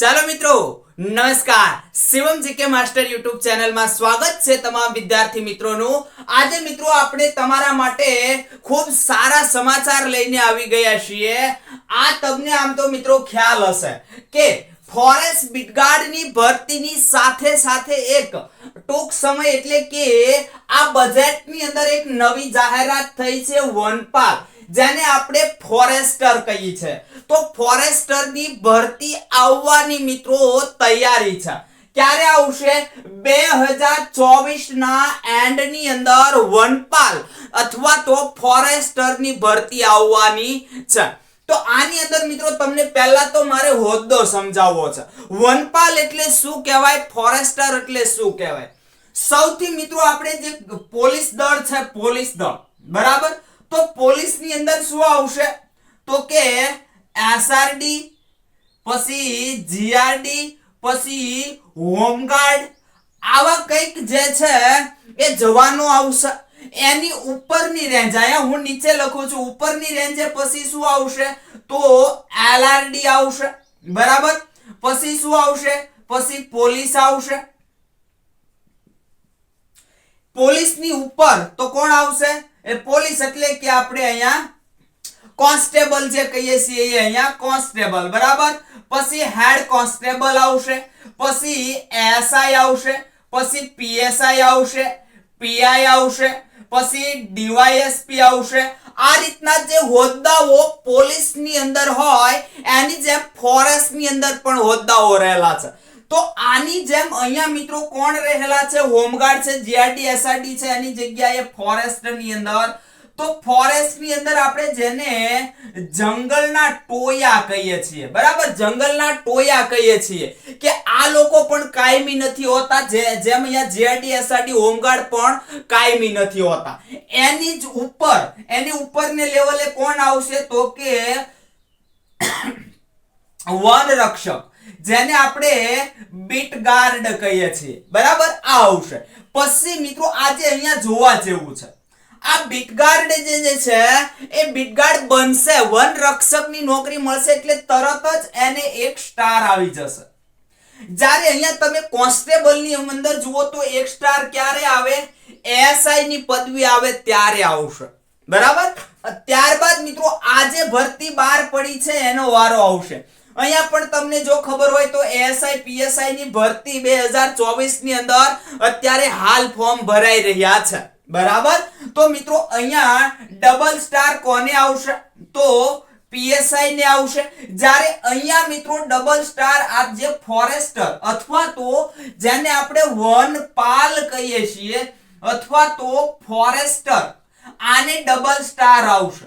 ચાલો મિત્રો, નમસ્કાર. શિવમ જીકે માસ્ટર યુટ્યુબ ચેનલમાં સ્વાગત છે તમામ વિદ્યાર્થી મિત્રોનું. આજે મિત્રો આપણે તમારા માટે ખૂબ સારા સમાચાર લઈને આવી ગયા છીએ. આ તમને આમ તો મિત્રો ખ્યાલ હશે કે ફોરેસ્ટ બીટગાર્ડની ભરતીની સાથે સાથે એક ટૂંક સમય એટલે કે આ બજેટની અંદર એક નવી જાહેરાત થઈ છે વનપાલ. જેને આપણે ફોરેસ્ટર કહીએ છે. તો ફોરેસ્ટરની ભરતી આવવાની મિત્રો તૈયારી છે. ક્યારે આવશે? બે હજાર ચોવીસ ના એન્ડની અંદર વનપાલ અથવા તો ફોરેસ્ટરની ભરતી આવવાની છે. તો આની અંદર મિત્રો તમને પહેલા તો મારે હોદ્દો સમજાવવો છે. વનપાલ એટલે શું કહેવાય? ફોરેસ્ટર એટલે શું કહેવાય? સૌથી મિત્રો આપણે જે પોલીસ દળ છે, પોલીસ દળ. બરાબર? તો પોલીસની અંદર શું આવશે? તો કે એસઆરડી પછી જીઆરડી પછી હોમગાર્ડ આવા કંઈક જે છે એ જવાનો આવશે. એની ઉપરની રેન્જ અહીંયા હું નીચે લખું છું, ઉપરની રેન્જે પછી શું આવશે? તો એલઆરડી આવશે. બરાબર? પછી શું આવશે? પછી પોલીસ આવશે. પોલીસની ઉપર તો કોણ આવશે? એ પોલીસ એટલે કે આપણે અહીંયા કોન્સ્ટેબલ જે કહીએ છીએ એ અહીંયા કોન્સ્ટેબલ, બરાબર? પછી હેડ કોન્સ્ટેબલ આવશે, પછી એસઆઈ આવશે, પછી પીએસઆઈ આવશે, પીઆઈ આવશે, પછી ડીવાયએસપી આવશે. આ રીતના જે હોદ્દાઓ પોલીસની અંદર હોય, એની જેમ ફોરેસ્ટની અંદર પણ હોદ્દાઓ રહેલા છે. તો આની જેમ અહીંયા મિત્રો કોણ રહેલા છે? હોમગાર્ડ છે જીઆરડી એસઆરડી છે, એની જગ્યાએ ફોરેસ્ટની અંદર. તો ફોરેસ્ટની અંદર આપણે જેને જંગલના ટોયા કહીએ છીએ. બરાબર? જંગલના ટોયા કહીએ છીએ. કે આ લોકો પણ કાયમી નથી હોતા જેમ અહીંયા જીઆરડી એસઆરડી હોમગાર્ડ પણ કાયમી નથી હોતા. એની જ ઉપર, એની ઉપરને લેવલે કોણ આવશે? તો કે વન રક્ષક જેને આપણે બીટ ગાર્ડ કહીએ છીએ. બરાબર? આ આવશે. પછી મિત્રો, આજે અહીંયા જોવા જેવું છે. આ બીટગાર્ડ જે છે, એ બીટગાર્ડ બનશે. વન રક્ષકની નોકરી મળશે એટલે તરત જ એને એક સ્ટાર આવી જશે. જ્યારે અહીંયા તમે કોન્સ્ટેબલની અંદર જુઓ તો એક સ્ટાર ક્યારે આવે? એસઆઈ ની પદવી આવે ત્યારે આવશે. બરાબર? ત્યારબાદ મિત્રો, આજે ભરતી બહાર પડી છે, એનો વારો આવશે. અહીંયા પણ તમને જો ખબર હોય તો એએસઆઈ પીએસઆઈ ની ભરતી 2024 ની અંદર અત્યારે હાલ ફોર્મ ભરાઈ રહ્યા છે. બરાબર? તો મિત્રો અહીંયા ડબલ સ્ટાર કોને આવશે? તો પીએસઆઈ ને આવશે. જ્યારે અહીંયા મિત્રો ડબલ સ્ટાર આ જે ફોરેસ્ટર અથવા તો જેને આપણે વનપાલ કહીએ છીએ અથવા તો ફોરેસ્ટર, આને ડબલ સ્ટાર આવશે.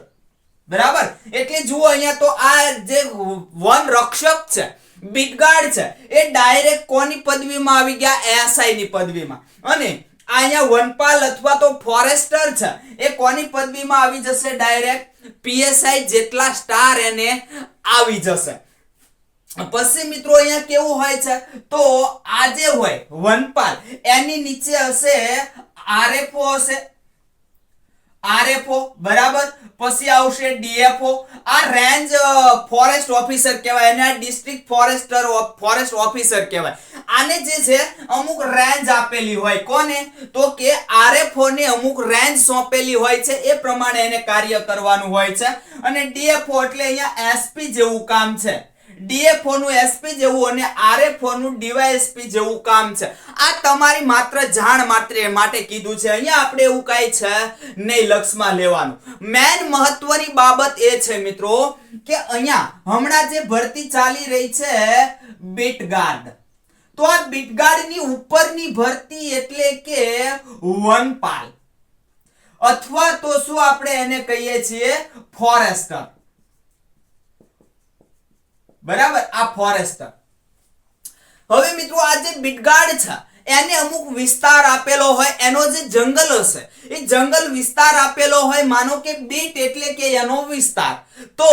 બરાબર? એટલે જુઓ અહીંયા તો આ જે વન રક્ષક છે, બીટગાર્ડ છે, એ ડાયરેક્ટ કોની પદવીમાં આવી ગયા? એસઆઈ ની પદવીમાં. અને અહીંયા વનપાલ અથવા તો ફોરેસ્ટર છે, એ કોની પદવીમાં આવી જશે ડાયરેક્ટ? પીએસઆઈ જેટલા સ્ટાર એને આવી જશે. પછી મિત્રો અહીંયા કેવું હોય છે? તો આજે હોય વનપાલ, એની નીચે હશે આરએફઓ હશે આરએફઓ બરાબર? પછી આવશે ડીએફઓ આ રેન્જ ફોરેસ્ટ ઓફિસર કહેવાય અને આ ડિસ્ટ્રિક્ટ ફોરેસ્ટર ફોરેસ્ટ ઓફિસર કહેવાય. આને જે છે, અમુક રેન્જ આપેલી હોય. કોને? તો કે આરએફઓ ને અમુક રેન્જ સોંપેલી હોય છે. એ પ્રમાણે એને કાર્ય કરવાનું હોય છે. અને ડીએફઓ એટલે અહીંયા એસપી જેવું કામ છે. ડીએફઓ નું એસપી જેવું અને આરએફઓ નું ડીવાયએસપી જેવું કામ છે. આ તમારી માત્ર જાણ માત્ર માટે કીધું છે. અહીંયા આપણે એવું કાંઈ છે નહીં લક્ષમાં લેવાનું. મેન મહત્વની બાબત એ છે મિત્રો કે અહીંયા હમણાં જે ભરતી ચાલી રહી છે બીટગાર્ડ તો આ બીટગાર્ડની ઉપરની ભરતી એટલે કે વનપાલ. અથવા તો શું આપણે એને કહીએ છીએ? ફોરેસ્ટર બરાબર? આ ફોરેસ્ટર હવે મિત્રો, આ જે બિટગાડ છે, એને અમુક વિસ્તાર આપેલો હોય, એનો જે જંગલ હશે એ જંગલ વિસ્તાર આપેલો હોય, માનો કે બીટ એટલે કે એનો વિસ્તાર. તો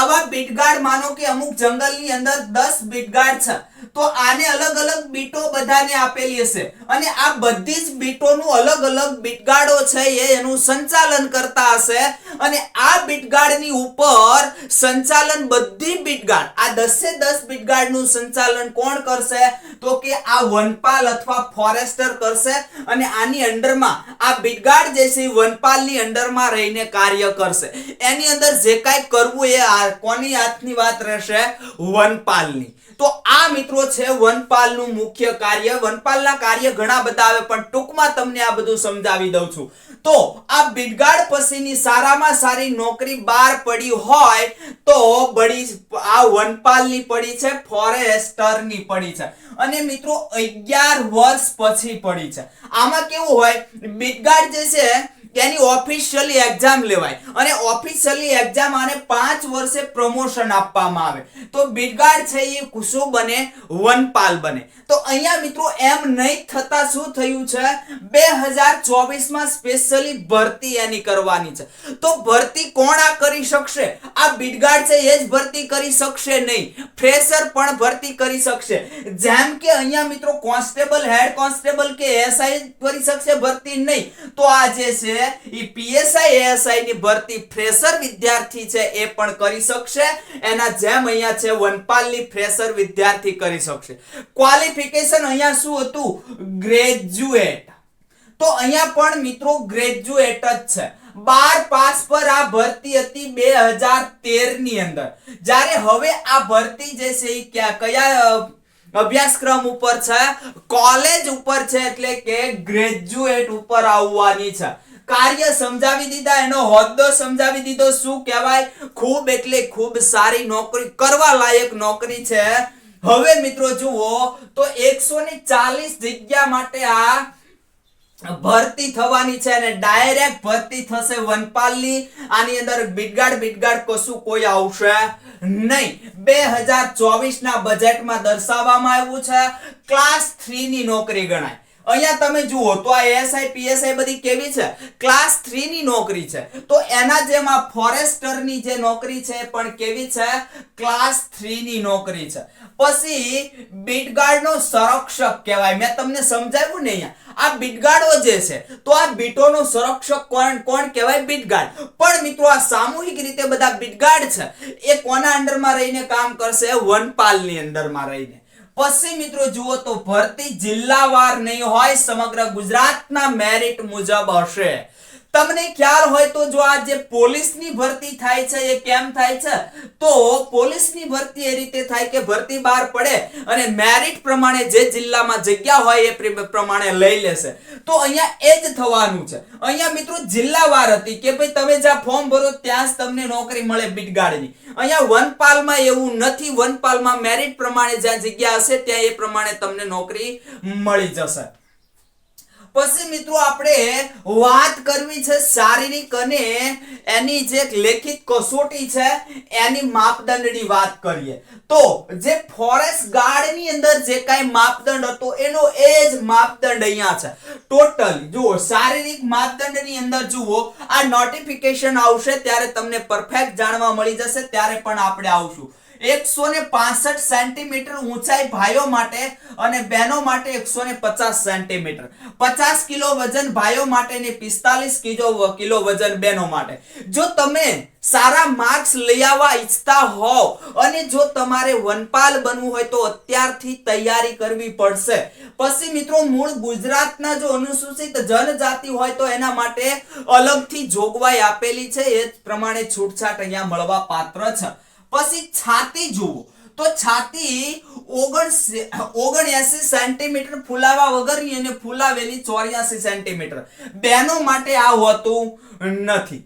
આવા બીટગાર્ડ માનો કે અમુક જંગલની અંદર 10 બીટગાર્ડ છે. તો આને અલગ અલગ બીટો બધાને આપેલી હશે. અને આ બધી જ બીટોનું અલગ અલગ બીટગાર્ડો છે એ એનું સંચાલન કરતા હશે. અને આ બીટગાર્ડની ઉપર સંચાલન બધી બીટગાર્ડ આ દસે દસ બીટગાર્ડનું સંચાલન કોણ કરશે? તો કે આ વનપાલ અથવા ફોરેસ્ટર કરશે. અને આની અંડરમાં આ બીટગાર્ડ જે છે વનપાલની અંડરમાં રહીને કાર્ય કરશે. એની અંદર જે કાંઈ કરવું એ કોની હાથની વાત રહેશે? વનપાલની. તો આ મિત્રો છે વનપાલનું મુખ્ય કાર્ય. વનપાલના કાર્ય ઘણા બધા આવે, પણ ટૂંકમાં તમને આ બધું સમજાવી દઉં છું. તો આ બિડગાડ પછીની સારામાં સારી નોકરી બહાર પડી હોય, તો બળી આ વનપાલની પડી છે, ફોરેસ્ટરની પડી છે. અને મિત્રો 11 વર્ષ પછી પડી છે. આમાં કેવું હોય બિડગાડ જે છે એની ઓફિશિયલી એક્ઝામ લેવાય. અને ઓફિશિયલી એક્ઝામ આને પાંચ વર્ષે પ્રમોશન આપવામાં આવે. તો બીટગાર્ડ છે એ કુસુ બને, વનપાલ બને. તો અહીંયા મિત્રો એમ નહીં થતા શું થયું છે? બે હજાર ચોવીસમાં સ્પેશિયલી ભરતી એની કરવાની છે. તો ભરતી કોણ આ કરી શકશે? આ બિડગાડ છે એ જ ભરતી કરી શકશે નહીં. ફ્રેશર પણ ભરતી કરી શકશે. જેમ કે અહીંયા મિત્રો કોન્સ્ટેબલ, હેડ કોન્સ્ટેબલ કે એસઆઈ કરી શકશે, ભરતી નહીં. તો આ જે છે એ પીએસઆઈ એએસઆઈ ભરતી ફ્રેશર વિદ્યાર્થી છે એ પણ કરી શકશે. એના જેમ અહીંયા છે વનપાલની ફ્રેશર વિદ્યાર્થી કરી શકશે. ક્વોલિફિકેશન અહીંયા શું હતું? ગ્રેજ્યુએટ તો અહીંયા પણ મિત્રો ગ્રેજ્યુએટ જ છે. બાર પાસ પર આ ભરતી હતી બે હજાર તેરની અંદર. જ્યારે હવે આ ભરતી જે છે એ ક્યાં, કયા અભ્યાસક્રમ ઉપર છે? કોલેજ ઉપર છે એટલે કે ગ્રેજ્યુએટ ઉપર આવવાની છે. કાર્ય સમજાવી દીધા, એનો હોદ્દો સમજાવી દીધો. શું કહેવાય? ખૂબ એટલે ખૂબ સારી નોકરી કરવા લાયક નોકરી છે. હવે મિત્રો જુઓ, તો એકસો ને ચાલીસ જગ્યા માટે આ ભરતી થવાની છે અને ડાયરેક્ટ ભરતી થશે વનપાલની. આની અંદર બિડગાડ બિડગાડ કશું કોઈ આવશે નહીં. બે હજાર ચોવીસ ના બજેટમાં દર્શાવવામાં આવ્યું છે, ક્લાસ થ્રી ની નોકરી ગણાય. અહીંયા તમે જુઓ તો આ એએસઆઈ પીએસઆઈ બધી કેવી છે? ક્લાસ થ્રી ની નોકરી છે. તો એના જેમ આ ફોરેસ્ટરની જે નોકરી છે પણ કેવી છે? ક્લાસ થ્રી ની નોકરી છે. પછી બીટગાર્ડ નો સંરક્ષક કહેવાય. મેં તમને સમજાવ્યું ને અહીંયા? આ બીટગાર્ડો જે છે, તો આ બીટોનો સંરક્ષક કોણ કોણ કહેવાય? બીટગાર્ડ. પણ મિત્રો આ સામૂહિક રીતે બધા બીટગાર્ડ છે. એ કોના અંડરમાં રહીને કામ કરશે? વનપાલની અંડરમાં રહીને. પછી મિત્રો જુઓ તો ભરતી જિલ્લાવાર નહીં હોય સમગ્ર ગુજરાતના મેરિટ મુજબ હશે. તમને ખ્યાલ હોય તો જો આ જે પોલીસની ભરતી થાય છે, એ કેમ થાય છે? તો પોલીસની ભરતી એ રીતે થાય કે ભરતી બહાર પડે અને મેરિટ પ્રમાણે જે જિલ્લામાં જગ્યા હોય એ પ્રમાણે લઈ લેશે. તો અહીંયા એ જ થવાનું છે. અહીંયા મિત્રો જિલ્લાવાર હતી કે ભાઈ તમે જ્યાં ફોર્મ ભરો ત્યાં જ તમને નોકરી મળે બીટગાર્ડની અહીંયા વનપાલમાં એવું નથી. વનપાલમાં મેરિટ પ્રમાણે જ્યાં જગ્યા હશે, ત્યાં એ પ્રમાણે તમને નોકરી મળી જશે. પછી મિત્રો આપણે વાત કરવી છે શારીરિક અને એની જે લેખિત કસોટી છે, એની માપદંડની વાત કરીએ. તો જે ફોરેસ્ટ ગાર્ડની અંદર જે કાંઈ માપદંડ હતો, એનો એ જ માપદંડ અહીંયા છે. ટોટલ જુઓ, શારીરિક માપદંડની અંદર જુઓ, આ નોટિફિકેશન આવશે ત્યારે તમને પરફેક્ટ જાણવા મળી જશે, ત્યારે પણ આપણે આવશું. એકસો ને પાસઠ સેન્ટીમીટર ઊંચાઈ ભાઈઓ માટે અને બહેનો માટે એકસો ને પચાસ સેન્ટીમીટર. પચાસ કિલો વજન ભાઈઓ માટે ને પિસ્તાલીસ કિલો કિલો વજન બહેનો માટે. જો તમે સારા માર્ક્સ લઈ આવવા ઈચ્છતા હોવ અને જો તમારે વનપાલ બનવું હોય તો અત્યારથી તૈયારી કરવી પડશે. પછી મિત્રો, મૂળ ગુજરાતના જો અનુસૂચિત જનજાતિ હોય તો એના માટે અલગથી જોગવાઈ આપેલી છે. એ જ પ્રમાણે છૂટછાટ અહીંયા મળવા પાત્ર છે. પછી છાતી જુઓ. તો છાતી ઓગણ ઓગણએસી સેન્ટીમીટર ફૂલાવા વગરની અને ફૂલાવેલી ચોર્યાસી સેન્ટીમીટર. બેનો માટે આ હોતું નથી.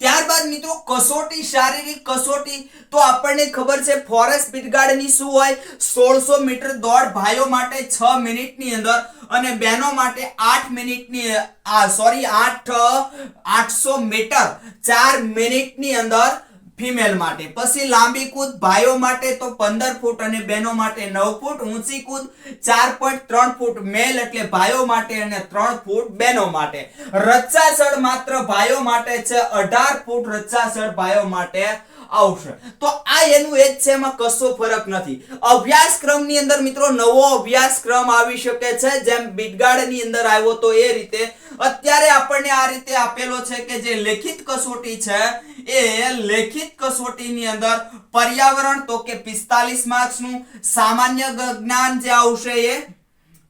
ત્યારબાદ મિત્રો કસોટી, શારીરિક કસોટી. તો આપણને ખબર છે ફોરેસ્ટ બીટગાર્ડની શું હોય? સોળસો મીટર દોડ ભાઈઓ માટે છ મિનિટની અંદર અને બહેનો માટે આઠ મિનિટની, આ, સોરી, આઠ, આઠસો મીટર ચાર મિનિટની અંદર ફિમેલ માટે. પછી લાંબી કૂદ ભાઈઓ માટે તો પંદર ફૂટ અને બહેનો માટે નવ ફૂટ, ઊંચી કૂદ ચાર પોઈન્ટ ત્રણ ફૂટ મેલ એટલે ભાઈઓ માટે અને ત્રણ ફૂટ બહેનો માટે. રચ્ચાસળ માત્ર ભાઈઓ માટે છે, અઢાર ફૂટ રચ્ચાસળ ભાઈઓ માટે આવશે. તો આ એનું એ જ છે, એમાં કશો ફરક નથી. અભ્યાસક્રમની અંદર મિત્રો નવો અભ્યાસક્રમ આવી શકે છે, જેમ બીટગાર્ડની અંદર આવ્યો તો એ રીતે. અત્યારે આપણને આ રીતે આપેલો છે કે જે લેખિત કસોટી છે એ લેખિત કસોટીની અંદર પર્યાવરણ તો કે 45 માર્ક્સનું, સામાન્ય જ્ઞાન જે આવશે એ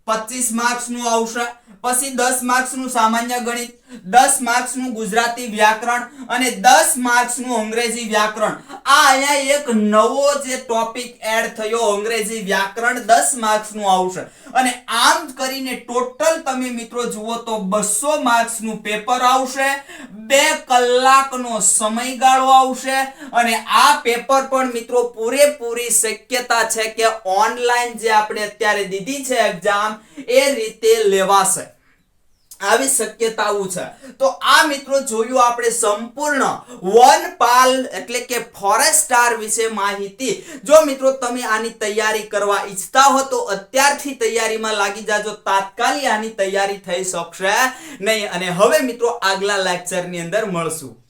25 માર્ક્સનું આવશે, પછી 10 માર્ક્સનું સામાન્ય ગણિત. 10 માર્ક્સનું ગુજરાતી વ્યાકરણ અને 10 માર્ક્સનું અંગ્રેજી વ્યાકરણ. આ અહીંયા એક નવો જે ટોપિક એડ થયો, અંગ્રેજી વ્યાકરણ 10 માર્ક્સનું આવશે. અને આમ કરીને ટોટલ તમે મિત્રો જુઓ તો 200 માર્ક્સનું પેપર આવશે, બે કલાકનો સમયગાળો આવશે અને આ પેપર પણ મિત્રો પૂરેપૂરી શક્યતા છે કે ઓનલાઈન જે આપણે અત્યારે દીધી છે એક્ઝામ એ રીતે લેવાશે. આવી શક્યતાઓ છે. તો આ મિત્રો જોયું આપણે સંપૂર્ણ વનપાલ એટલે કે ફોરેસ્ટાર વિશે માહિતી. જો મિત્રો તમે આની તૈયારી કરવા ઈચ્છતા હો તો અત્યારથી તૈયારીમાં લાગી જાજો. તાત્કાલિક આની તૈયારી થઈ શકશે નહીં. અને હવે મિત્રો આગલા લેક્ચરની અંદર મળશું.